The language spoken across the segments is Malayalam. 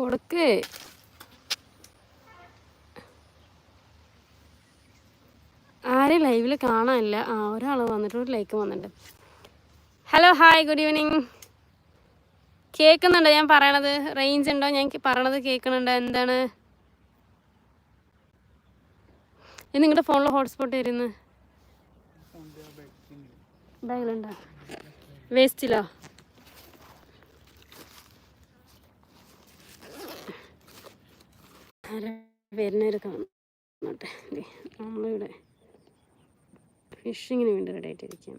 കൊടുക്ക്. ആരെ ലൈവിൽ കാണാനില്ല. ആ ഒരാൾ വന്നിട്ട് ഒരു ലൈക്ക് വന്നിട്ടുണ്ട്. ഹലോ ഹായ് ഗുഡ് ഈവനിങ് കേൾക്കുന്നുണ്ടോ ഞാൻ പറയണത് റേഞ്ച് ഉണ്ടോ? ഞാൻ പറയണത് കേൾക്കുന്നുണ്ടോ എന്താണ്? നിങ്ങളുടെ ഫോണിൽ ഹോട്ട്സ്പോട്ട് വരുന്നു. ബാഗിലുണ്ടോ? വേസ്റ്റിലോ ആരാ വരുന്നവർ കാണട്ടെ. നമ്മളിവിടെ ഫിഷിങ്ങിന് വേണ്ടി റെഡി ആയിട്ടിരിക്കാം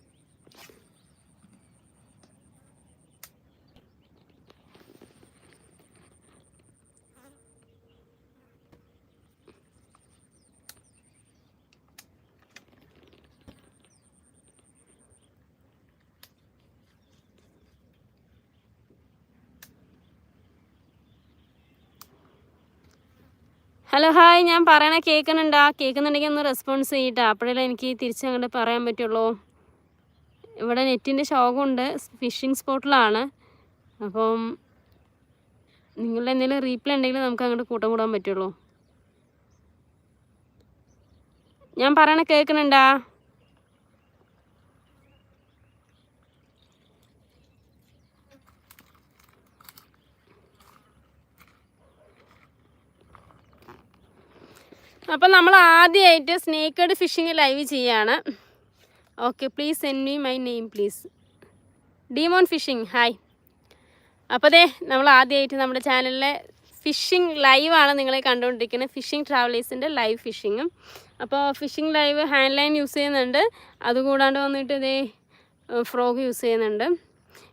ഹലോ ഹായ് ഞാൻ പറയണ കേൾക്കുന്നുണ്ടാ കേൾക്കുന്നുണ്ടെങ്കിൽ ഒന്ന് റെസ്പോൺസ് ചെയ്യട്ടെ. അപ്പോഴല്ലേ എനിക്ക് തിരിച്ച് അങ്ങോട്ട് പറയാൻ പറ്റുള്ളൂ. ഇവിടെ നെറ്റിന്റെ ശോകമുണ്ട്. ഫിഷിംഗ് സ്പോട്ടിലാണ് അപ്പം നിങ്ങളുടെ എന്തെങ്കിലും റീപ്ലൈ ഉണ്ടെങ്കിൽ നമുക്ക് അങ്ങോട്ട് കൂട്ടം കൂടാൻ പറ്റുള്ളൂ. ഞാൻ പറയണ കേൾക്കുന്നുണ്ടാ അപ്പം നമ്മൾ ആദ്യമായിട്ട് സ്നേക്കേഡ് ഫിഷിങ് ലൈവ് ചെയ്യാണ്. Okay please send me my name please demon fishing hi അപ്പോൾ അതെ നമ്മൾ ആദ്യമായിട്ട് നമ്മുടെ ചാനലിലെ ഫിഷിംഗ് ലൈവാണ് നിങ്ങളെ കണ്ടുകൊണ്ടിരിക്കുന്നത്. ഫിഷിംഗ് ട്രാവലേഴ്സിന്റെ ലൈവ് ഫിഷിങ്ങും അപ്പോൾ fishing live hand line use ചെയ്യുന്നുണ്ട്. അതുകൂടാണ്ട് വന്നിട്ട് ഇതേ ഫ്രോഗ് യൂസ് ചെയ്യുന്നുണ്ട്.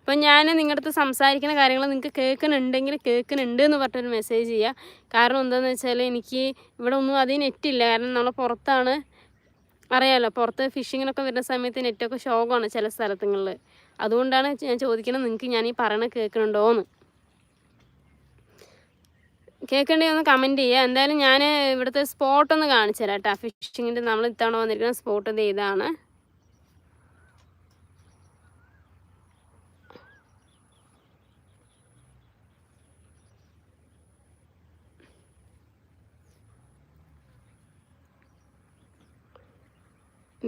ഇപ്പം ഞാൻ നിങ്ങളുടെ അടുത്ത് സംസാരിക്കുന്ന കാര്യങ്ങൾ നിങ്ങൾക്ക് കേൾക്കുന്നുണ്ടെങ്കിൽ കേൾക്കുന്നുണ്ട് എന്ന് പറഞ്ഞൊരു മെസ്സേജ് ചെയ്യുക കാരണം എന്താണെന്ന് വെച്ചാൽ എനിക്ക് ഇവിടെ ഒന്നും അധികം നെറ്റില്ല കാരണം നമ്മൾ പുറത്താണ്. അറിയാമല്ലോ പുറത്ത് ഫിഷിങ്ങിനൊക്കെ വരുന്ന സമയത്ത് നെറ്റൊക്കെ ശോകമാണ് ചില സ്ഥലത്തുങ്ങളിൽ അതുകൊണ്ടാണ് ഞാൻ ചോദിക്കുന്നത് നിങ്ങൾക്ക് ഞാൻ ഈ പറയണ കേൾക്കുന്നുണ്ടോയെന്ന് കേൾക്കണ്ടേ ഒന്ന് കമന്റ് ചെയ്യുക എന്തായാലും ഞാൻ ഇവിടുത്തെ സ്പോട്ടൊന്ന് കാണിച്ചു തരാം കേട്ടോ ഫിഷിങ്ങിന്റെ നമ്മൾ ഇത്തവണ വന്നിരിക്കുന്ന സ്പോട്ട് ഇത് ഇതാണ്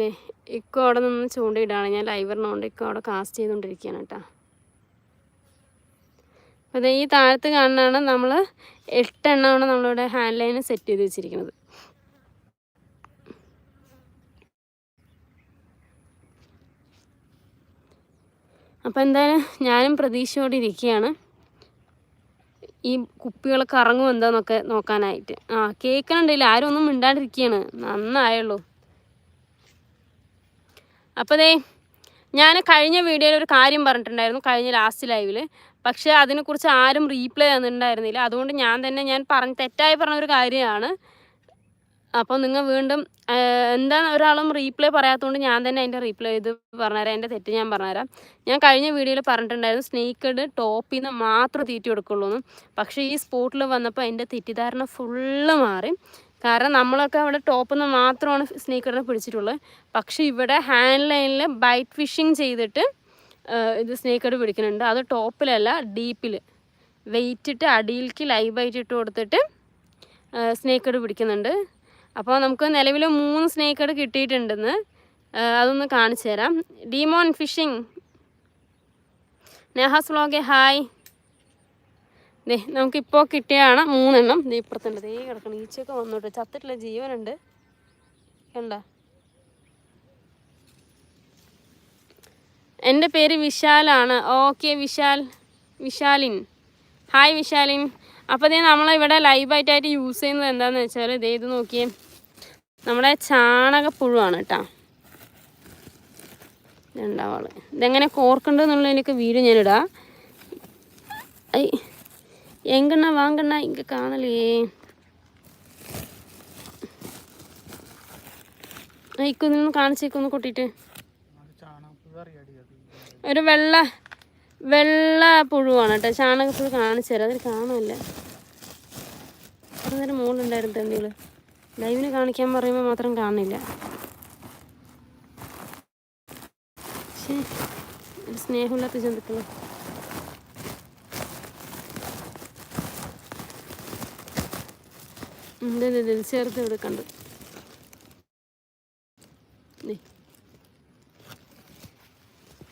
ദേ ഇക്കോ അവിടെ നിന്ന് ചൂണ്ടയിടാണ്. ഞാൻ ലൈവറിനോണ്ട് ഇക്കോ അവിടെ കാസ്റ്റ് ചെയ്തുകൊണ്ടിരിക്കുകയാണ് കേട്ടോ. അപ്പോൾ ഈ താഴത്ത് കാണുന്നതാണ് നമ്മൾ എട്ടെണ്ണമാണ് നമ്മളിവിടെ ഹാൻഡ് ലൈന് സെറ്റ് ചെയ്ത് വെച്ചിരിക്കുന്നത്. അപ്പോൾ എന്തായാലും ഞാനും പ്രതീക്ഷയോടെ ഇരിക്കുകയാണ്. ഈ കുപ്പികളൊക്കെ കറങ്ങും എന്താന്നൊക്കെ നോക്കാനായിട്ട്. ആ കേൾക്കണുണ്ടല്ലോ ആരും ഒന്നും മിണ്ടാണ്ടിരിക്കുകയാണ്. നന്നായുള്ളൂ അപ്പോൾ ദേ ഞാൻ കഴിഞ്ഞ വീഡിയോയിൽ ഒരു കാര്യം പറഞ്ഞിട്ടുണ്ടായിരുന്നു കഴിഞ്ഞ ലാസ്റ്റ് ലൈവിൽ പക്ഷേ അതിനെക്കുറിച്ച് ആരും റീപ്ലൈ തന്നിട്ടുണ്ടായിരുന്നില്ല. അതുകൊണ്ട് ഞാൻ തന്നെ ഞാൻ പറഞ്ഞ തെറ്റായി പറഞ്ഞൊരു കാര്യമാണ്. അപ്പോൾ നിങ്ങൾ വീണ്ടും എന്താ ഒരാളും റീപ്ലൈ പറയാത്തതുകൊണ്ട് ഞാൻ തന്നെ അതിന്റെ റീപ്ലൈ ചെയ്ത് പറഞ്ഞുതരാം. എന്റെ തെറ്റ് ഞാൻ പറഞ്ഞുതരാം. ഞാൻ കഴിഞ്ഞ വീഡിയോയിൽ പറഞ്ഞിട്ടുണ്ടായിരുന്നു സ്നേക്കഡ് ടോപ്പിൽ നിന്ന് മാത്രം തീറ്റി കൊടുക്കുള്ളൂ എന്ന് പക്ഷേ ഈ സ്പോട്ടിൽ വന്നപ്പോൾ എന്റെ തെറ്റിദ്ധാരണ ഫുള്ള് മാറി. കാരണം നമ്മളൊക്കെ അവിടെ ടോപ്പിൽ നിന്ന് മാത്രമാണ് സ്നേക്കറിനെ പിടിച്ചിട്ടുള്ളത്. പക്ഷേ ഇവിടെ ഹാൻഡ് ലൈനിൽ ബൈറ്റ് ഫിഷിങ് ചെയ്തിട്ട് ഇത് സ്നേക്കർ പിടിക്കുന്നുണ്ട്. അത് ടോപ്പിലല്ല ഡീപ്പിൽ വെയിറ്റ് ഇട്ട് അടിയിലേക്ക് ലൈവ് ബൈറ്റ് ഇട്ട് കൊടുത്തിട്ട് സ്നേക്കർ പിടിക്കുന്നുണ്ട്. അപ്പോൾ നമുക്ക് നിലവിൽ മൂന്ന് സ്നേക്കർ കിട്ടിയിട്ടുണ്ടെന്ന് അതൊന്ന് കാണിച്ചു തരാം ഡീമോൺ ഫിഷിംഗ് നെഹാസ് വ്ളോഗെ ഹായ്. ദേ നമുക്കിപ്പോൾ കിട്ടിയാണ് മൂന്നെണ്ണം. ദേ ഇപ്പുറത്തുണ്ട്. ദേ കിടക്കണം ഈച്ചയൊക്കെ വന്നോട്ട്. ചത്തിട്ടുള്ള ജീവനുണ്ട്. കണ്ട? എന്റെ പേര് വിശാലാണ്. ഓക്കെ വിശാൽ വിശാലിൻ. ഹായ് വിശാലിൻ. അപ്പോൾ ഇതേ നമ്മളിവിടെ ലൈവായിട്ടായിട്ട് യൂസ് ചെയ്യുന്നത് എന്താണെന്ന് വെച്ചാൽ ദേ ഇത് നോക്കിയേ. നമ്മുടെ ചാണകപ്പുഴുവാണ് കേട്ടോ. രണ്ടാവാൾ ഇതെങ്ങനെ കോർക്കണ്ടെന്നുള്ള എനിക്ക് വീഡിയോ ഞാനിടാം. ഐ எங்கண்ணா வாங்கண்ணா இங்கே காணலையே ഇക്കൊന്ന് കാണിച്ചേക്കൊന്ന് കൊട്ടിട്ട് ഒരു വെള്ള വെള്ള പുഴുവാണ് കേട്ടോ ചാണകപ്പുഴു കാണിച്ചു തരാം അതിൽ കാണാനില്ല നേരം മുകളിലുണ്ടായിരുന്നു തന്നികള് ലൈവിന് കാണിക്കാൻ പറയുമ്പോൾ മാത്രം കാണില്ല സ്നേഹമില്ലാത്ത ജന്തുക്കള് ചേർത്ത് ഇവിടെ കണ്ടു.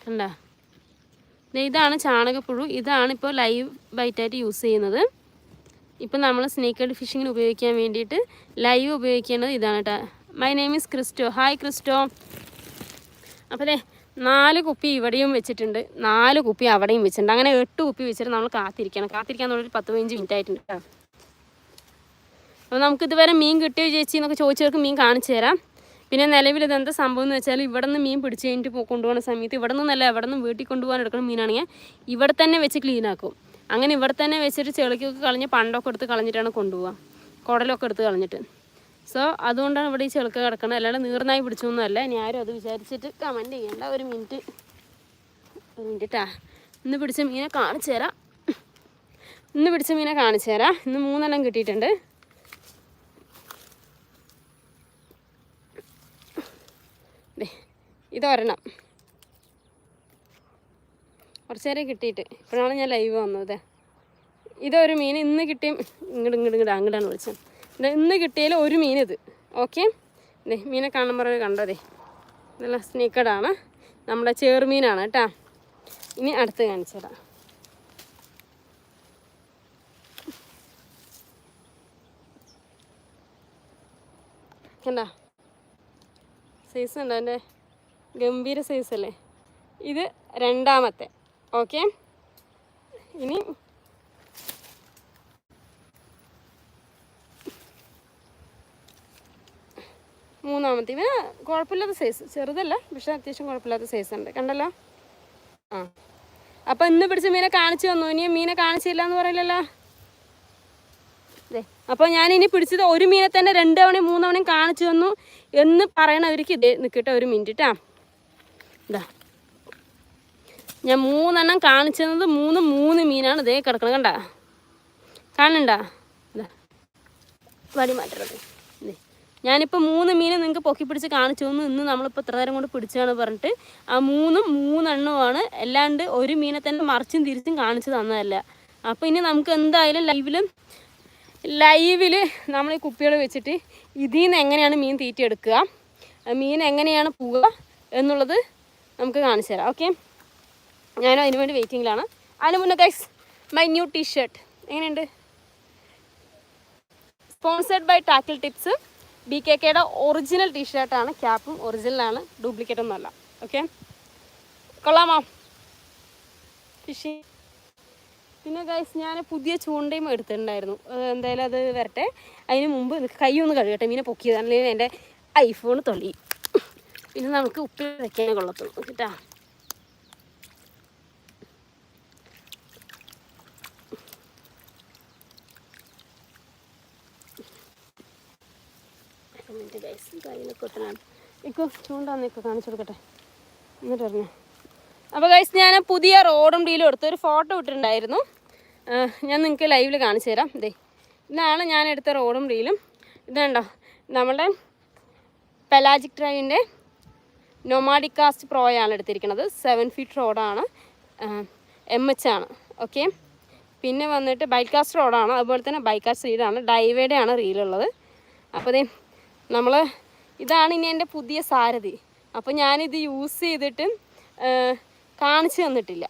കണ്ടാ? ഇതാണ് ചാണകപ്പുഴു. ഇതാണ് ഇപ്പോൾ ലൈവ് ബൈറ്റായിട്ട് യൂസ് ചെയ്യുന്നത്. ഇപ്പം നമ്മൾ സ്നേക്ക് ഹെഡ് ഫിഷിങ്ങിന് ഉപയോഗിക്കാൻ വേണ്ടിയിട്ട് ലൈവ് ഉപയോഗിക്കേണ്ടത് ഇതാണ് കേട്ടോ. My name is Christo hi Christo അപ്പോൾ നാല് കുപ്പി ഇവിടെയും വെച്ചിട്ടുണ്ട്. നാല് കുപ്പി അവിടെയും വെച്ചിട്ടുണ്ട്. അങ്ങനെ എട്ട് കുപ്പി വെച്ചിട്ട് നമ്മൾ കാത്തിരിക്കണം. കാത്തിരിക്കാൻ തുടങ്ങി പത്ത് പതിനഞ്ച് മിനിറ്റ് ആയിട്ടുണ്ട് കേട്ടോ. അപ്പോൾ നമുക്ക് ഇതുവരെ മീൻ കിട്ടിയോ ചേച്ചി എന്നൊക്കെ ചോദിച്ചവർക്ക് മീൻ കാണിച്ചു തരാം. പിന്നെ നിലവിൽ ഇതെന്താ സംഭവം എന്ന് വെച്ചാൽ ഇവിടെ നിന്ന് മീൻ പിടിച്ച് കഴിഞ്ഞിട്ട് കൊണ്ടുപോകുന്ന സമയത്ത് ഇവിടെ നിന്നല്ല എവിടെ നിന്ന് വീട്ടിൽ കൊണ്ടുപോകാൻ എടുക്കുന്ന മീനാണെങ്കിൽ ഇവിടെ തന്നെ വെച്ച് ക്ലീൻ ആക്കും. അങ്ങനെ ഇവിടെ തന്നെ വെച്ചിട്ട് ചെളിക്കൊക്കെ കളഞ്ഞ് പണ്ടൊക്കെ എടുത്ത് കളഞ്ഞിട്ടാണ് കൊണ്ടുപോകുക കുടലൊക്കെ എടുത്ത് കളഞ്ഞിട്ട്. സോ അതുകൊണ്ടാണ് ഇവിടെ ഈ ചെളുക്ക കിടക്കുന്നത് അല്ലാണ്ട് നീർന്നായി പിടിച്ചൊന്നുമല്ല ഇനി ആരും അത് വിചാരിച്ചിട്ട് കമന്റ് ചെയ്യേണ്ട. ഒരു മിനിറ്റ് ഒരു മിനിറ്റാ ഇന്ന് പിടിച്ച മീനെ കാണിച്ചു തരാം. ഇന്ന് പിടിച്ച മീനെ കാണിച്ചു തരാം. ഇന്ന് മൂന്നെണ്ണം കിട്ടിയിട്ടുണ്ട് ദേ, ഇതൊരെണ്ണം. കുറച്ച് നേരം കിട്ടിയിട്ട്. ഇപ്പോഴാണ് ഞാൻ ലൈവ് വന്നത്. ഇതൊരു മീൻ ഇന്ന് കിട്ടിയ ഇങ്ങോട്ട് ഇങ്ങോട്ട് ഇങ്ങോട്ട് അങ്ങോട്ടാണ് വിളിച്ചത്. ഇന്ന് കിട്ടിയാൽ ഒരു മീൻ ഇത് ഓക്കെ മീനെ കാണുമ്പോൾ കണ്ടതേ ഇതെല്ലാം സ്നീക്കഡാണ് നമ്മുടെ ചേർമീനാണ് കേട്ടാ. ഇനി അടുത്ത് കാണിച്ചു തരാം. കണ്ടാ? സൈസ് ഉണ്ടോ എന്റെ ഗംഭീര സൈസ് അല്ലേ? ഇത് രണ്ടാമത്തെ. ഓക്കെ ഇനി മൂന്നാമത്തെ. ഇവന് കുഴപ്പമില്ലാത്ത സൈസ് ചെറുതല്ല പക്ഷെ അത്യാവശ്യം കുഴപ്പമില്ലാത്ത സൈസ് ഉണ്ട്. കണ്ടല്ലോ? ആ. അപ്പം ഇന്ന് പിടിച്ച മീനെ കാണിച്ചു തന്നു. ഇനി മീനെ കാണിച്ചില്ല എന്ന് പറയില്ലല്ലോ? അതെ അപ്പോൾ ഞാൻ ഇനി പിടിച്ചത് ഒരു മീനെ തന്നെ രണ്ട് തവണയും മൂന്ന് തവണയും കാണിച്ചു തന്നു എന്ന് പറയണവർക്ക് ഇതേ നിൽക്കട്ടെ ഒരു മിനിറ്റ് കേട്ടാ ഇതാ ഞാൻ മൂന്നെണ്ണം കാണിച്ചു തന്നത് മൂന്ന് മൂന്ന് മീനാണ്. ഇതേ കിടക്കണം കണ്ട? കാണണ്ട വടി മാറ്റരുത്. ഞാനിപ്പോൾ മൂന്ന് മീൻ നിങ്ങൾക്ക് പൊക്കി പിടിച്ച് കാണിച്ചു തന്നു. ഇന്ന് നമ്മളിപ്പോൾ ഇത്ര നേരം കൊണ്ട് പിടിച്ചാണ് പറഞ്ഞിട്ട് ആ മൂന്നും മൂന്നെണ്ണമാണ് അല്ലാണ്ട് ഒരു മീനെ തന്നെ മറിച്ചും തിരിച്ചും കാണിച്ചു തന്നതല്ല. അപ്പോൾ ഇനി നമുക്ക് എന്തായാലും ലൈവിലും ലൈവിൽ നമ്മൾ ഈ കുപ്പികൾ വെച്ചിട്ട് ഇതിൽ നിന്ന് എങ്ങനെയാണ് മീൻ തീറ്റിയെടുക്കുക മീൻ എങ്ങനെയാണ് പോവുക എന്നുള്ളത് നമുക്ക് കാണിച്ചു തരാം ഓക്കെ ഞാനും അതിന് വേണ്ടി വെയിറ്റിങ്ങിലാണ് അതിന് മുന്നേ guys my new T shirt എങ്ങനെയുണ്ട് sponsored by tackle tips B K കെയുടെ ഒറിജിനൽ ടീ ഷർട്ടാണ് ക്യാപ്പും ഒറിജിനലാണ് ഡ്യൂപ്ലിക്കേറ്റ് ഒന്നുമല്ല ഓക്കെ കൊള്ളാമോ? ഫിഷി പിന്നെ ഗൈസ് ഞാൻ പുതിയ ചൂണ്ടയും എടുത്തിട്ടുണ്ടായിരുന്നു. എന്തായാലും അത് വരട്ടെ. അതിന് മുമ്പ് കൈ ഒന്ന് കഴുകട്ടെ. മീനെ പൊക്കിയത് അല്ലെങ്കിൽ എന്റെ ഐഫോൺ തൊള്ളി പിന്നെ നമുക്ക് ഉപ്പിൽ വെക്കാനേ കൊള്ളത്തുള്ളൂ. കേട്ടാ? മിനിറ്റ് ഗൈസ് കാണിച്ചു കൊടുക്കട്ടെ? അപ്പോൾ ഞാൻ പുതിയ റോഡും ഡീലും എടുത്ത് ഒരു ഫോട്ടോ ഇട്ടിട്ടുണ്ടായിരുന്നു. ഞാൻ നിങ്ങൾക്ക് ലൈവിൽ കാണിച്ചു തരാം. ഇതേ ഇതാണ് ഞാൻ എടുത്ത റോഡും ഡീലും ഇതുണ്ടോ? നമ്മുടെ പെലാജിക് ഡ്രൈവിന്റെ നൊമാഡിക്കാസ്റ്റ് പ്രോയാണ് എടുത്തിരിക്കുന്നത്. സെവൻ ഫീറ്റ് റോഡാണ് എം എച്ച് ആണ്. ഓക്കെ പിന്നെ വന്നിട്ട് ബൈക്കാസ്റ്റ് റോഡാണ് അതുപോലെ തന്നെ ബൈക്കാസ്റ്റ് റീലാണ് ഡൈവേയുടെ ആണ് റീലുള്ളത് അപ്പോൾ ദേ നമ്മൾ ഇതാണ് ഇനി എന്റെ പുതിയ സാരഥി. അപ്പോൾ ഞാനിത് യൂസ് ചെയ്തിട്ട് കാണിച്ചു തന്നിട്ടില്ല.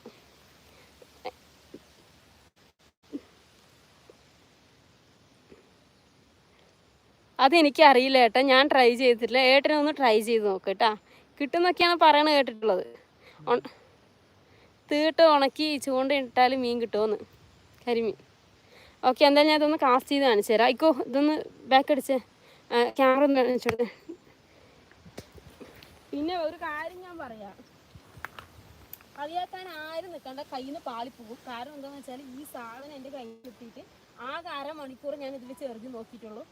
അതെനിക്കറിയില്ല ഏട്ടാ. ഞാൻ ട്രൈ ചെയ്തിട്ടില്ല. ഏട്ടനൊന്ന് ട്രൈ ചെയ്ത് നോക്ക് കേട്ടാ. കിട്ടുന്നൊക്കെയാണ് പറയണ കേട്ടിട്ടുള്ളത്. തീട്ട് ഉണക്കി ചൂണ്ട ഇട്ടാൽ മീൻ കിട്ടുമെന്ന് കരിമീൻ. ഓക്കെ എന്തായാലും ഞാൻ ഇതൊന്ന് കാസ്റ്റ് ചെയ്ത് കാണിച്ചു തരാം. ഇക്കോ ഇതൊന്ന് ബാക്ക് അടിച്ച്. ക്യാമറ ഒന്ന് കാണിച്ചെടുത്ത് പിന്നെ ഒരു കാര്യം ഞാൻ പറയാം. കളിയാക്കാൻ ആരും നിൽക്കണ്ട കയ്യിൽ നിന്ന് പാളിപ്പോകും കാരണം എന്താണെന്ന് വെച്ചാൽ ഈ സാധനം എന്റെ കയ്യിൽ കിട്ടിയിട്ട് ആകെ അരമണിക്കൂർ ഞാൻ ഇതിൽ ചെറുതി നോക്കിയിട്ടുള്ളൂ.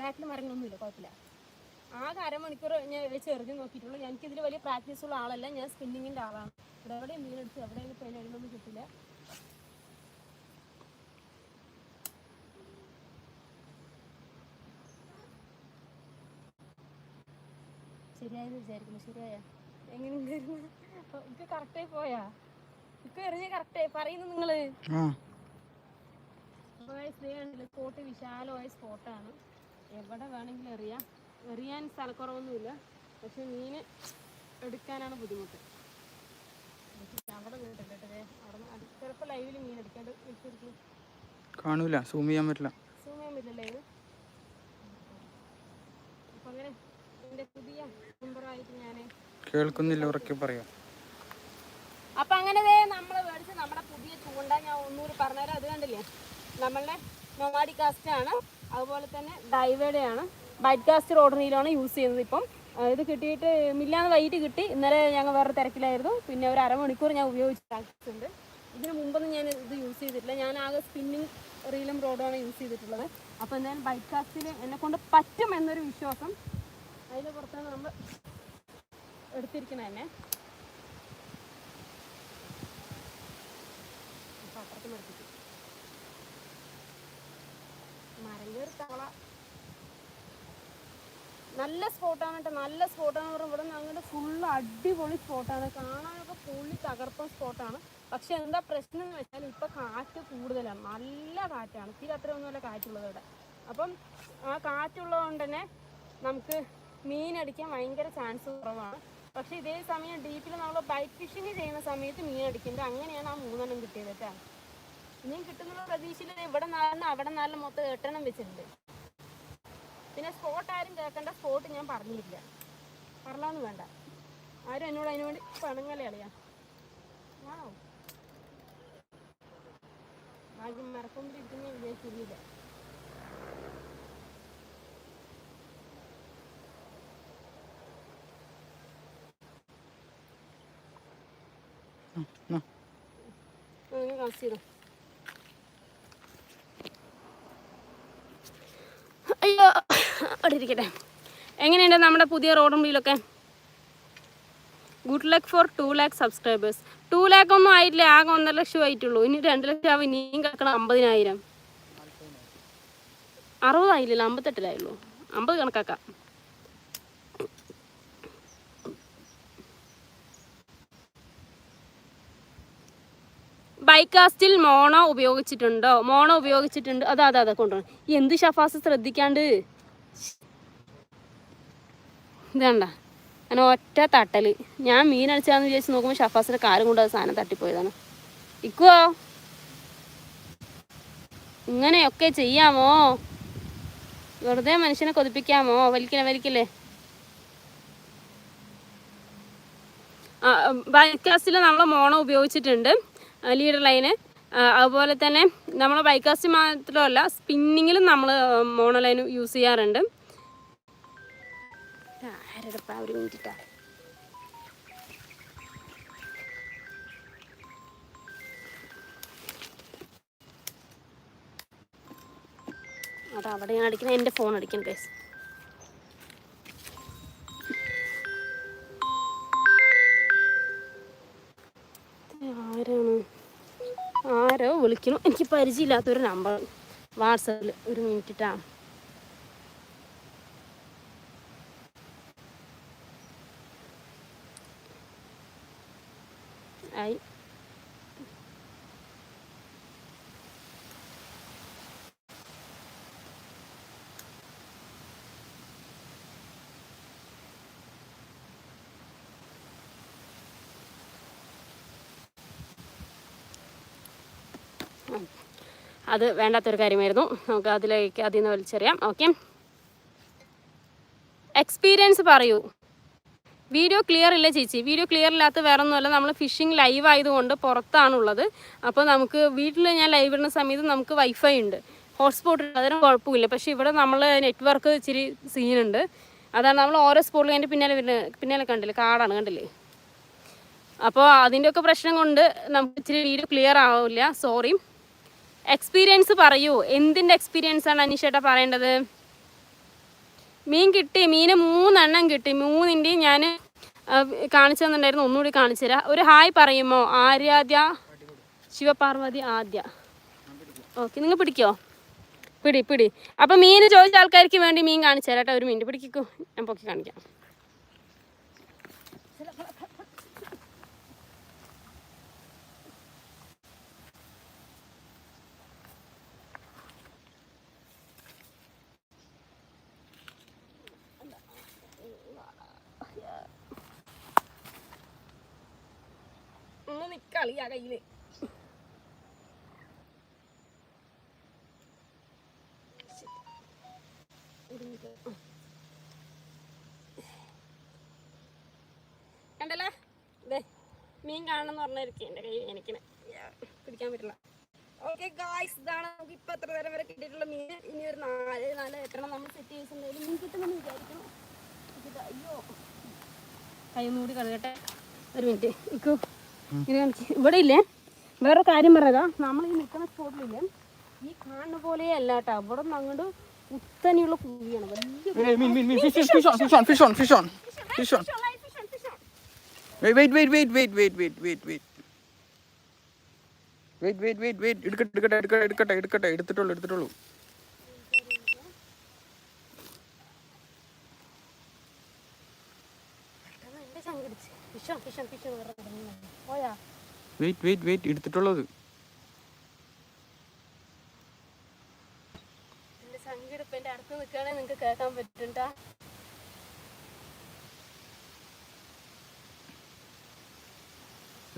ബാക്കിൽ മരങ്ങളൊന്നുമില്ല കുഴപ്പമില്ല. ആകെ അരമണിക്കൂർ ഞാൻ ചെറുതി നോക്കിയിട്ടുള്ളൂ. എനിക്കിതിൽ വലിയ പ്രാക്ടീസ് ഉള്ള ആളല്ല. ഞാൻ സ്പിന്നിങ്ങിന്റെ ആളാണ്. ഇവിടെ എവിടെയും മീനെടുത്ത് എവിടെയും പെയിൻ എഴുതൊന്നും കിട്ടില്ല. ശരിയായെന്ന് വിചാരിക്കുന്നു. ശരിയായ? എങ്ങനെയുണ്ടായിരുന്നു? ഇക്ക് കറക്റ്റായി പോയാ? ഇക്ക് എറിഞ്ഞ കറക്റ്റായി പറയുന്നു നിങ്ങൾ. ആ. സ്പോട്ട് വിശാലമായ സ്പോട്ടാണ്. എവിടെ വേണമെങ്കിലും എറിയാം. എറിയാൻ സ്ഥലക്കുറവൊന്നുമില്ല. പക്ഷെ മീൻ എടുക്കാനാണ് ബുദ്ധിമുട്ട്. അവിടെ. അവിടെ ചിലപ്പോൾ ലൈവിൽ മീൻ എടുക്കാണ്ട് കാണൂല സൂം ചെയ്യാൻ പറ്റില്ല. സൂം ചെയ്യാൻ പറ്റില്ല ഇത് അപ്പം അങ്ങനെ എന്റെ പുതിയ ഞാൻ കേൾക്കുന്നില്ല ഉറക്കെ പറയാം. അപ്പൊ അങ്ങനെ നമ്മൾ മേടിച്ച് നമ്മുടെ പുതിയ ചൂണ്ട ഞാൻ ഒന്നുകൂടി പറഞ്ഞുതരാം. അത് കണ്ടില്ലേ? നമ്മളുടെ നൊമാഡി കാസ്റ്റ് ആണ്. അതുപോലെ തന്നെ ഡൈവേഡയാണ് ബൈറ്റ് കാസ്റ്റ് റോഡറിയിലാണ് യൂസ് ചെയ്യുന്നത് ഇപ്പം. ഇത് കിട്ടിയിട്ട് മില്ലാന്ന് വൈകിട്ട് കിട്ടി. ഇന്നലെ ഞങ്ങൾ വേറെ തിരക്കിലായിരുന്നു. പിന്നെ ഒരു അരമണിക്കൂർ ഞാൻ ഉപയോഗിച്ചിട്ടുണ്ട് ഇതിന് മുമ്പൊന്നും ഞാൻ ഇത് യൂസ് ചെയ്തിട്ടില്ല. ഞാൻ ആകെ സ്പിന്നിങ് റീലും റോഡുമാണ് യൂസ് ചെയ്തിട്ടുള്ളത്. അപ്പോൾ എന്തായാലും ബൈറ്റ് കാസ്റ്റിൽ എന്നെ കൊണ്ട് പറ്റും എന്നൊരു വിശ്വാസം അതിന് പുറത്താണ് നമ്മൾ എടുത്തിരിക്കുന്നത് തന്നെ. അപ്പുറത്ത് നിർത്തിച്ചു മരം തവള. നല്ല സ്പോട്ടാണ് കേട്ടോ നല്ല സ്പോട്ടാണ് പറഞ്ഞാൽ ഇവിടെ നിന്ന് അങ്ങോട്ട് ഫുള്ള് അടിപൊളി സ്പോട്ടാണ് കാണാനൊക്കെ പൊള്ളി തകർപ്പൻ സ്പോട്ടാണ് പക്ഷെ എന്താ പ്രശ്നം എന്ന് വെച്ചാൽ ഇപ്പൊ കാറ്റ് കൂടുതലാണ് നല്ല കാറ്റാണ്. തീരെ അത്രയൊന്നുമല്ല കാറ്റുള്ളത് ഇവിടെ. അപ്പം ആ കാറ്റുള്ളത് കൊണ്ട് തന്നെ നമുക്ക് മീനടിക്കാൻ ഭയങ്കര ചാൻസ് കുറവാണ്. പക്ഷെ ഇതേ സമയം ഡീപ്പിൽ നമ്മൾ ബൈക്ക് ഫിഷിങ് ചെയ്യുന്ന സമയത്ത് മീൻ അടിക്കുന്നത് അങ്ങനെയാണ് ആ മൂന്നെണ്ണം കിട്ടിയത് കേട്ടോ ഇനിയും കിട്ടുന്നുള്ള പ്രതീക്ഷയിൽ ഇവിടെ നാലെണ്ണം അവിടെ നാലെണ്ണം മൊത്തം എട്ടെണ്ണം വെച്ചിട്ടുണ്ട്. പിന്നെ സ്പോട്ട് ആരും കേൾക്കേണ്ട സ്പോട്ട് ഞാൻ പറഞ്ഞില്ല. പറഞ്ഞാന്ന് വേണ്ട. ആരും എന്നോട് അതിനു വേണ്ടി പണങ്ങളെ കളിയാ. വാ ഭാഗ്യം മറക്കൊണ്ടിരിക്കുന്ന വിചാരിച്ചില്ല അയ്യോ അവിടെ എങ്ങനെയുണ്ട് നമ്മുടെ പുതിയ റോഡും വീലൊക്കെ good luck for two lakh subscribers two lakh ഒന്നും ആയിട്ടില്ല ആകെ ഒന്നര ലക്ഷം ആയിട്ടുള്ളൂ. ഇനി രണ്ട് ലക്ഷം ആവും ഇനിയും കിടക്കണം അമ്പതിനായിരം. അറുപതായില്ലല്ലോ അമ്പത്തെട്ടിലായുള്ളൂ. അമ്പത് കണക്കാക്കാം. ബൈക്കാസ്റ്റിൽ മോണോ ഉപയോഗിച്ചിട്ടുണ്ടോ? മോണോ ഉപയോഗിച്ചിട്ടുണ്ട്. അതാ അതാ അതാ കൊണ്ടുപോകണം എന്ത് ഷഫാസ് ശ്രദ്ധിക്കാണ്ട്? ഇതണ്ട. അങ്ങനെ ഒറ്റ തട്ടൽ. ഞാൻ മീൻ അടിച്ചാന്ന് വിചാരിച്ച് നോക്കുമ്പോൾ ഷഫാസിന്റെ കാലം കൊണ്ട് അത് സാധനം തട്ടിപ്പോയതാണ്. ഇക്കുവോ? ഇങ്ങനെയൊക്കെ ചെയ്യാമോ? വെറുതെ മനുഷ്യനെ കൊതിപ്പിക്കാമോ? വലിക്കലേ വലിക്കലേ ബൈക്കാസ്റ്റിൽ നമ്മൾ മോണോ ഉപയോഗിച്ചിട്ടുണ്ട്. ലീഡർ ലൈന് അതുപോലെ തന്നെ നമ്മൾ ബൈക്കാസ്റ്റ് മാത്രമല്ല സ്പിന്നിങ്ങിലും നമ്മൾ മോണോ ലൈൻ യൂസ് ചെയ്യാറുണ്ട്. അതവിടെ ഞാൻ അടിക്കുന്നത് എന്റെ ഫോൺ അടിക്കണം കേസ് വിളിക്കണു. എനിക്ക് പരിചയമില്ലാത്തൊരു നമ്പർ വാട്സപ്പിൽ ഒരു മിനിറ്റിട്ടാ ആയി അത് വേണ്ടാത്തൊരു കാര്യമായിരുന്നു. നമുക്ക് അതിലേക്ക് അതിൽ നിന്ന് വലിച്ചെറിയാം. ഓക്കെ. എക്സ്പീരിയൻസ് പറയൂ. വീഡിയോ ക്ലിയർ ഇല്ല ചേച്ചി? വീഡിയോ ക്ലിയർ ഇല്ലാത്ത വേറെ ഒന്നുമല്ല നമ്മൾ ഫിഷിംഗ് ലൈവ് ആയതുകൊണ്ട് പുറത്താണുള്ളത്. അപ്പോൾ നമുക്ക് വീട്ടിൽ ഞാൻ ലൈവ് ഇടുന്ന സമയത്ത് നമുക്ക് വൈഫൈ ഉണ്ട്. ഹോട്ട്സ്പോട്ട് അതിന് കുഴപ്പമില്ല. പക്ഷേ ഇവിടെ നമ്മൾ നെറ്റ്വർക്ക് ഇച്ചിരി സീനുണ്ട് അതാണ് നമ്മൾ ഓരോ സ്പോട്ടിൽ അതിന്റെ പിന്നാലെ വരുന്നത് പിന്നാലെ കണ്ടില്ലേ? കാടാണ് കണ്ടില്ലേ? അപ്പോൾ അതിന്റെയൊക്കെ പ്രശ്നം കൊണ്ട് നമുക്ക് ഇച്ചിരി വീഡിയോ ക്ലിയർ ആവില്ല. സോറി എക്സ്പീരിയൻസ് പറയൂ. എന്തിന്റെ എക്സ്പീരിയൻസ് ആണ് അനീഷേട്ടാ പറയേണ്ടത്? മീൻ കിട്ടി. മീന് മൂന്നെണ്ണം കിട്ടി. മൂന്നിന്റെയും ഞാൻ കാണിച്ചു തന്നിട്ടുണ്ടായിരുന്നു. ഒന്നുകൂടി കാണിച്ചു തരാം. ഒരു ഹായ് പറയുമോ? ആര്യാദ്യ ശിവപാർവതി ആദ്യ. ഓക്കെ നിങ്ങൾ പിടിക്കോ? പിടി പിടി. അപ്പം മീൻ ചോദിച്ച ആൾക്കാർക്ക് വേണ്ടി മീൻ കാണിച്ചു തരാം കേട്ടോ. ഒരു മിനിറ്റ് പിടിക്കൂ ഞാൻ പൊക്കി കാണിക്കാം. നിക്കളിയാ കയ്യിൽ. കണ്ടല്ലേ? ദേ മീൻ കാണണമെന്ന് പറഞ്ഞിരിക്കും എന്റെ കൈ എനിക്കിനെ. പിടിക്കാൻ പറ്റില്ല. ഓക്കെ ഗായ്സ് ഇതാണ് നമുക്ക് ഇപ്പം എത്ര നേരം വരെ കിട്ടിയിട്ടുള്ള മീൻ. ഇനി ഒരു നാല് നാല് എട്ടെണ്ണം നമ്മൾ സെറ്റ് ചെയ്തിട്ടുണ്ടെങ്കിൽ മീൻ കിട്ടുമെന്ന് വിചാരിക്കണം അയ്യോ. കൈ മൂടി കഴുകട്ടെ. ഒരു മിനിറ്റ് ഇക്കോ. ഇത് കാണിക്ക് ഇവിടെ ഇല്ലേ? വേറെ കാര്യം പറഞ്ഞതാ നമ്മൾ ഈ നിൽക്കുന്ന സ്പോട്ടിലില്ലേ? ഈ കാണുന്ന പോലെ അല്ല കേട്ടോ അവിടെ നിന്ന് അങ്ങോട്ട് കുത്തനെയുള്ള കുഴിയാണ്. വലിയ വെയിറ്റ് വെയിറ്റ് വെയിറ്റ് വെയിറ്റ് എടുക്കട്ടെ എടുക്കട്ടെ എടുക്കട്ടെ എടുക്കട്ടെ എടുത്തിട്ടുള്ളൂ എടുത്തിട്ടുള്ളൂ. വെയിറ്റ് വെയിറ്റ് വെയിറ്റ് എടുത്തിട്ടുള്ളത്.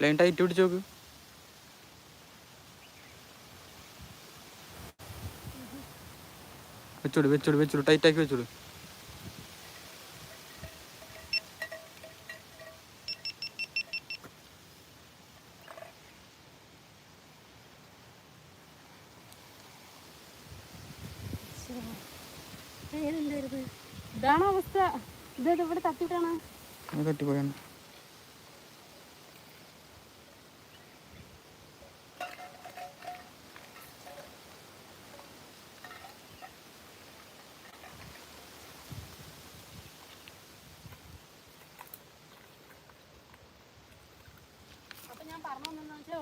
ലൈൻ ടൈറ്റ് പിടിച്ച് നോക്ക്. വെച്ചോട് വെച്ചോട് ടൈറ്റാക്കി വെച്ചോട്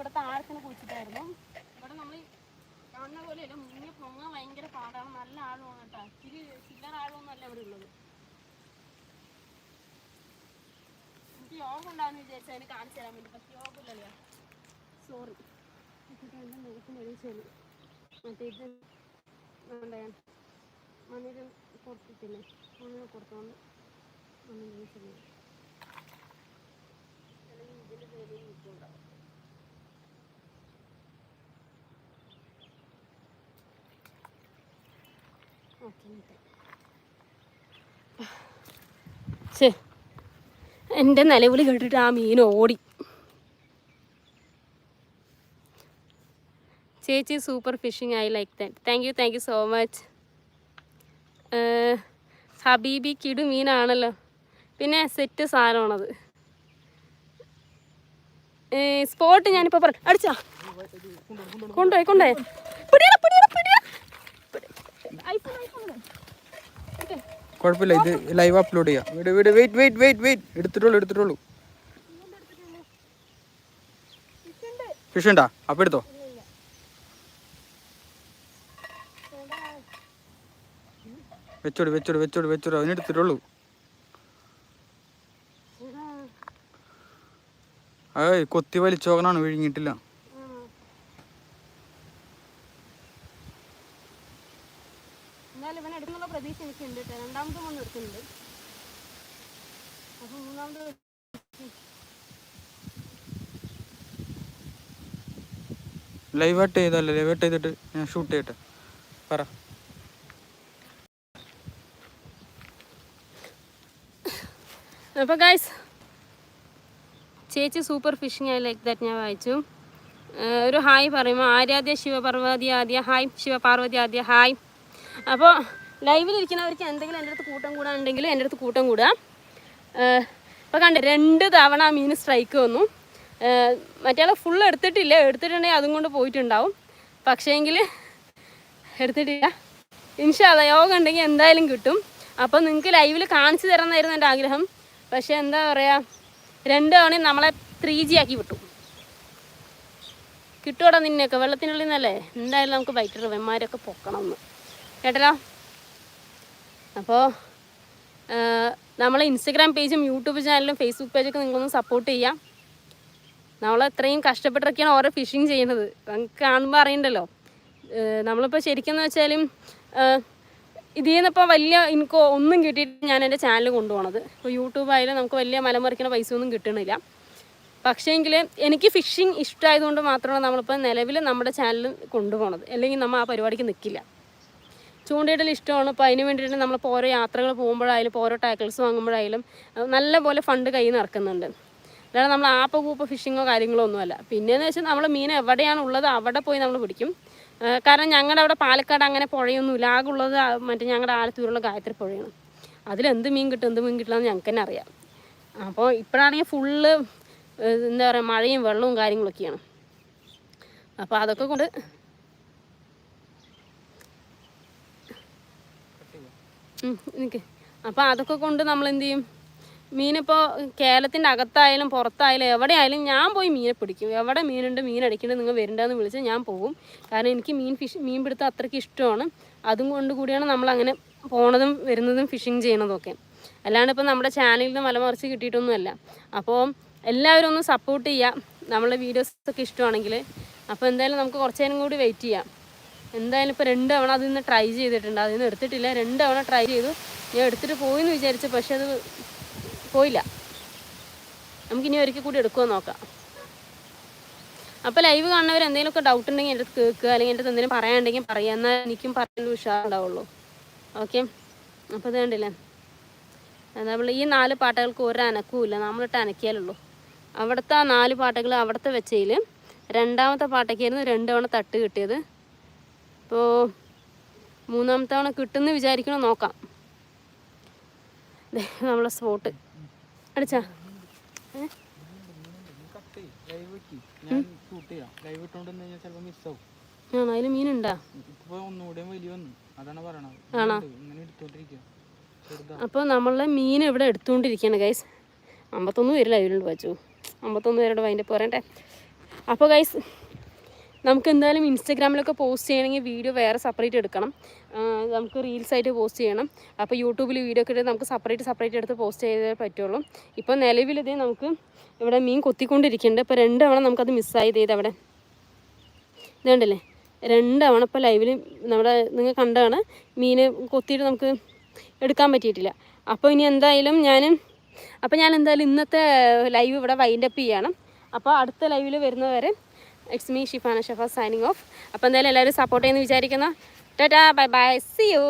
ഇവിടെ താഴത്തിന് കുഴിച്ചിട്ടായിരുന്നു. ഇവിടെ നമ്മൾ കാണുന്ന പോലെയല്ല മുങ്ങി പൊങ്ങാൻ ഭയങ്കര പാടാണ്. നല്ല ആഴമാണ് കേട്ടോ. ഇച്ചിരി ചില്ലറ ആഴമൊന്നും അല്ല ഇവിടെ ഉള്ളത്. എനിക്ക് യോഗ ഉണ്ടാകുന്ന വിചാരിച്ചാൽ അതിന് കാണിച്ചു തരാൻ വേണ്ടി. പക്ഷെ യോഗ ഇല്ലല്ലോ. സോറി മറ്റേ ഇത് മണ്ണിൽ കൊടുത്തിട്ടില്ലേ? മണ്ണിൽ കൊടുത്തോണ്ട് മണ്ണിൽ അല്ലെങ്കിൽ ഇതിന്റെ നിൽക്കുന്നുണ്ടാവും ശേ എന്റെ നിലവിളി കേട്ടിട്ട് ആ മീൻ ഓടി. ചേച്ചി super fishing I like that. Thank you thank you so much. ഹബീബി കിടു മീനാണല്ലോ. പിന്നെ സെറ്റ് സാധനമാണത്. സ്പോട്ട് ഞാനിപ്പോൾ പറ അടിച്ചാ. കൊണ്ടുപോയി കൊണ്ടുപോയി. കുഴപ്പമില്ല ഇത് ലൈവ് അപ്ലോഡ് ചെയ്യാം. വീട് വീട് വെയിറ്റ് വെയിറ്റ് വെയിറ്റ് വെയിറ്റ് എടുത്തിട്ടുള്ളൂ എടുത്തിട്ടുള്ളൂ. ഫിഷ് ഉണ്ടാ? അപ്പം എടുത്തോ. വെച്ചോട് വെച്ചോട് വെച്ചോട് വെച്ചോട് അതിനെടുത്തിട്ടുള്ളൂ ഏയ് കൊത്തി വലിച്ചോകനാണ് വിഴുങ്ങിയിട്ടില്ല. ലൈവായിട്ട് ചെയ്തല്ലേ ലൈവായിട്ട് ചെയ്തിട്ട് ഞാൻ ഷൂട്ട് ചെയ്യട്ടെ. പറ. അപ്പോൾ ഗൈസ് ചേച്ചി super fishing I like that ഞാൻ വായിച്ചു. ഒരു ഹായ് പറയുമ്പോൾ ആരാധ്യ ശിവപാർവതി ആദ്യ ഹായ് ശിവപാർവതി ആദ്യ ഹായ്. അപ്പോൾ ലൈവിലിരിക്കുന്നവർക്ക് എന്തെങ്കിലും എന്റെ അടുത്ത് കൂട്ടം കൂടാനുണ്ടെങ്കിൽ എന്റെ അടുത്ത് കൂട്ടം കൂടുക ഇപ്പോൾ കണ്ട് രണ്ട് തവണ മീൻ സ്ട്രൈക്ക് വന്നു. മറ്റേ ഫുൾ എടുത്തിട്ടില്ല. എടുത്തിട്ടുണ്ടെങ്കിൽ അതും കൊണ്ട് പോയിട്ടുണ്ടാവും. പക്ഷേങ്കിൽ എടുത്തിട്ടില്ല. ഇൻഷാല്ല യോഗ ഉണ്ടെങ്കിൽ എന്തായാലും കിട്ടും. അപ്പം നിങ്ങൾക്ക് ലൈവിൽ കാണിച്ചു തരണമെന്നായിരുന്നു എന്റെ ആഗ്രഹം. പക്ഷേ എന്താ പറയുക രണ്ട് തവണ നമ്മളെ ത്രീ ജി ആക്കി വിട്ടു. കിട്ടുമോടാ നിന്നെയൊക്കെ? വെള്ളത്തിനുള്ളിൽ നിന്നല്ലേ? എന്തായാലും നമുക്ക് ബൈറ്റർ വെമാരൊക്കെ പൊക്കണം എന്ന് കേട്ടല്ലോ അപ്പോൾ നമ്മളെ ഇൻസ്റ്റഗ്രാം പേജും യൂട്യൂബ് ചാനലും ഫേസ്ബുക്ക് പേജൊക്കെ നിങ്ങളൊന്ന് സപ്പോർട്ട് ചെയ്യാം. നമ്മൾ അത്രയും കഷ്ടപ്പെട്ടൊക്കെയാണ് ഓരോ ഫിഷിങ് ചെയ്യുന്നത്. നമുക്ക് കാണുമ്പോൾ അറിയണ്ടല്ലോ. നമ്മളിപ്പോൾ ശരിക്കും എന്ന് വെച്ചാലും ഇതിൽ നിന്നിപ്പോൾ വലിയ എനിക്ക് ഒന്നും കിട്ടിയിട്ട് ഞാൻ എന്റെ ചാനൽ കൊണ്ടുപോകണത് ഇപ്പോൾ യൂട്യൂബ് ആയാലും നമുക്ക് വലിയ മലമറിക്കുന്ന പൈസ ഒന്നും കിട്ടണില്ല. പക്ഷേങ്കിൽ എനിക്ക് ഫിഷിങ് ഇഷ്ടമായതുകൊണ്ട് മാത്രമാണ് നമ്മളിപ്പോൾ നിലവിൽ നമ്മുടെ ചാനൽ കൊണ്ടുപോകണത് അല്ലെങ്കിൽ നമ്മൾ ആ പരിപാടിക്ക് നിൽക്കില്ല ചൂണ്ടയിടൽ ഇഷ്ടമാണ്. അപ്പോൾ അതിന് വേണ്ടിയിട്ട് നമ്മളിപ്പോൾ ഓരോ യാത്രകൾ പോകുമ്പോഴായാലും ഇപ്പോൾ ഓരോ ടാക്കിൾസ് വാങ്ങുമ്പോഴായാലും നല്ലപോലെ നല്ല പോലെ ഫണ്ട് കയ്യിൽ നിന്ന് ഇറക്കുന്നുണ്ട്. അല്ലാതെ നമ്മൾ ആപ്പ കൂപ്പ ഫിഷിങ്ങോ കാര്യങ്ങളോ ഒന്നുമല്ല. പിന്നെയെന്ന് വെച്ചാൽ നമ്മൾ മീൻ എവിടെയാണ് ഉള്ളത് അവിടെ പോയി നമ്മൾ പിടിക്കും. കാരണം ഞങ്ങളുടെ അവിടെ പാലക്കാട് അങ്ങനെ പുഴയൊന്നുമില്ല. ആകെ ഉള്ളത് ആ മറ്റേ ഞങ്ങളുടെ ആലത്തൂരുള്ള ഗായത്രി പുഴയാണ്. അതിലെന്ത് മീൻ കിട്ടും എന്ത് മീൻ കിട്ടില്ല എന്ന് ഞങ്ങൾക്ക് തന്നെ അറിയാം. അപ്പോൾ ഇപ്പോഴാണെങ്കിൽ ഫുള്ള് എന്താ പറയുക മഴയും വെള്ളവും കാര്യങ്ങളൊക്കെയാണ്. അപ്പോൾ അതൊക്കെ കൊണ്ട് നിൽക്ക് അപ്പോൾ അതൊക്കെ കൊണ്ട് നമ്മൾ എന്ത് ചെയ്യും? മീനിപ്പോൾ കേരളത്തിന്റെ അകത്തായാലും പുറത്തായാലും എവിടെയായാലും ഞാൻ പോയി മീനെ പിടിക്കും. എവിടെ മീനുണ്ട് മീൻ അടിക്കേണ്ടത് നിങ്ങൾ വരണ്ടെന്ന് വിളിച്ച് ഞാൻ പോകും കാരണം എനിക്ക് മീൻ ഫിഷ് മീൻ പിടുത്തം അത്രയ്ക്ക് ഇഷ്ടമാണ്. അതും കൊണ്ട് കൂടിയാണ് നമ്മൾ അങ്ങനെ പോണതും വരുന്നതും ഫിഷിങ് ചെയ്യുന്നതൊക്കെ. അല്ലാണ്ട് ഇപ്പോൾ നമ്മുടെ ചാനലിൽ നിന്ന് മലമറിച്ച് കിട്ടിയിട്ടൊന്നുമല്ല. അപ്പോൾ എല്ലാവരും ഒന്ന് സപ്പോർട്ട് ചെയ്യുക നമ്മളെ വീഡിയോസൊക്കെ ഇഷ്ടമാണെങ്കിൽ അപ്പോൾ എന്തായാലും നമുക്ക് കുറച്ച് നേരം കൂടി വെയിറ്റ് ചെയ്യാം. എന്തായാലും ഇപ്പോൾ രണ്ട് തവണ അതിൽ നിന്ന് ട്രൈ ചെയ്തിട്ടുണ്ട്. അതിൽ നിന്ന് എടുത്തിട്ടില്ല. രണ്ട് തവണ ട്രൈ ചെയ്തു. ഞാൻ എടുത്തിട്ട് പോയി എന്ന് വിചാരിച്ചു. പക്ഷേ അത് പോയില്ല. നമുക്കിനി ഒരിക്കൽ കൂടി എടുക്കുമോ നോക്കാം. അപ്പോൾ ലൈവ് കാണുന്നവർ എന്തെങ്കിലുമൊക്കെ ഡൗട്ട് ഉണ്ടെങ്കിൽ എന്റെ അടുത്ത് കേൾക്കുക അല്ലെങ്കിൽ എന്റെ അടുത്ത് എന്തെങ്കിലും പറയാനുണ്ടെങ്കിൽ പറയാം എന്നാൽ എനിക്കും പറയാൻ ഉഷാറുണ്ടാവുള്ളൂ ഓക്കെ അപ്പോൾ ഇത് കണ്ടില്ലേ? നമ്മൾ ഈ നാല് പാട്ടുകൾക്ക് ഒരു അനക്കുമില്ല നമ്മളിട്ട് അനക്കിയാലുള്ളൂ. അവിടുത്തെ ആ നാല് പാട്ടുകൾ അവിടുത്തെ വെച്ചതിൽ രണ്ടാമത്തെ പാട്ടൊക്കെയായിരുന്നു രണ്ട് തവണ തട്ട് കിട്ടിയത്. ഇപ്പോൾ മൂന്നാമത്തെ തവണ കിട്ടുമെന്ന് വിചാരിക്കണം നോക്കാം. നമ്മളെ സ്പോട്ട് അപ്പോൾ നമ്മളെ മീൻ ഇവിടെ എടുത്തുകൊണ്ടിരിക്കുകയാണ് ഗൈസ് അമ്പത്തൊന്ന് ലൈവിലുണ്ട് വച്ചു. അമ്പത്തൊന്ന് പേരോട് വൈന്റെ പോരണ്ടേ അപ്പോൾ ഗൈസ് നമുക്ക് എന്തായാലും ഇൻസ്റ്റാഗ്രാമിലൊക്കെ പോസ്റ്റ് ചെയ്യണമെങ്കിൽ വീഡിയോ വേറെ സെപ്പറേറ്റ് എടുക്കണം. നമുക്ക് റീൽസ് ആയിട്ട് പോസ്റ്റ് ചെയ്യണം. അപ്പോൾ യൂട്യൂബിൽ വീഡിയോ ഒക്കെ നമുക്ക് സെപ്പറേറ്റ് സെപ്പറേറ്റ് എടുത്ത് പോസ്റ്റ് ചെയ്തേ പറ്റുള്ളൂ. ഇപ്പോൾ നിലവിലിതേ നമുക്ക് ഇവിടെ മീൻ കൊത്തിക്കൊണ്ടിരിക്കുന്നുണ്ട്. ഇപ്പോൾ രണ്ട് തവണ നമുക്കത് മിസ്സായി ചെയ്ത് അവിടെ. ഇതുണ്ടല്ലേ രണ്ടവണ ഇപ്പോൾ ലൈവിൽ നമ്മുടെ നിങ്ങൾ കണ്ടാണ് മീൻ കൊത്തിയിട്ട് നമുക്ക് എടുക്കാൻ പറ്റിയിട്ടില്ല. അപ്പോൾ ഇനി എന്തായാലും ഞാൻ അപ്പോൾ ഞാൻ എന്തായാലും ഇന്നത്തെ ലൈവ് ഇവിടെ വൈൻഡപ്പ് ചെയ്യണം. അപ്പോൾ അടുത്ത ലൈവിൽ വരുന്നവരെ it's me Shifana Shafa signing off അപ്പോൾ എന്തായാലും എല്ലാവരും സപ്പോർട്ട് ചെയ്യുമെന്ന് വിചാരിക്കുന്നു. Tata bye bye see you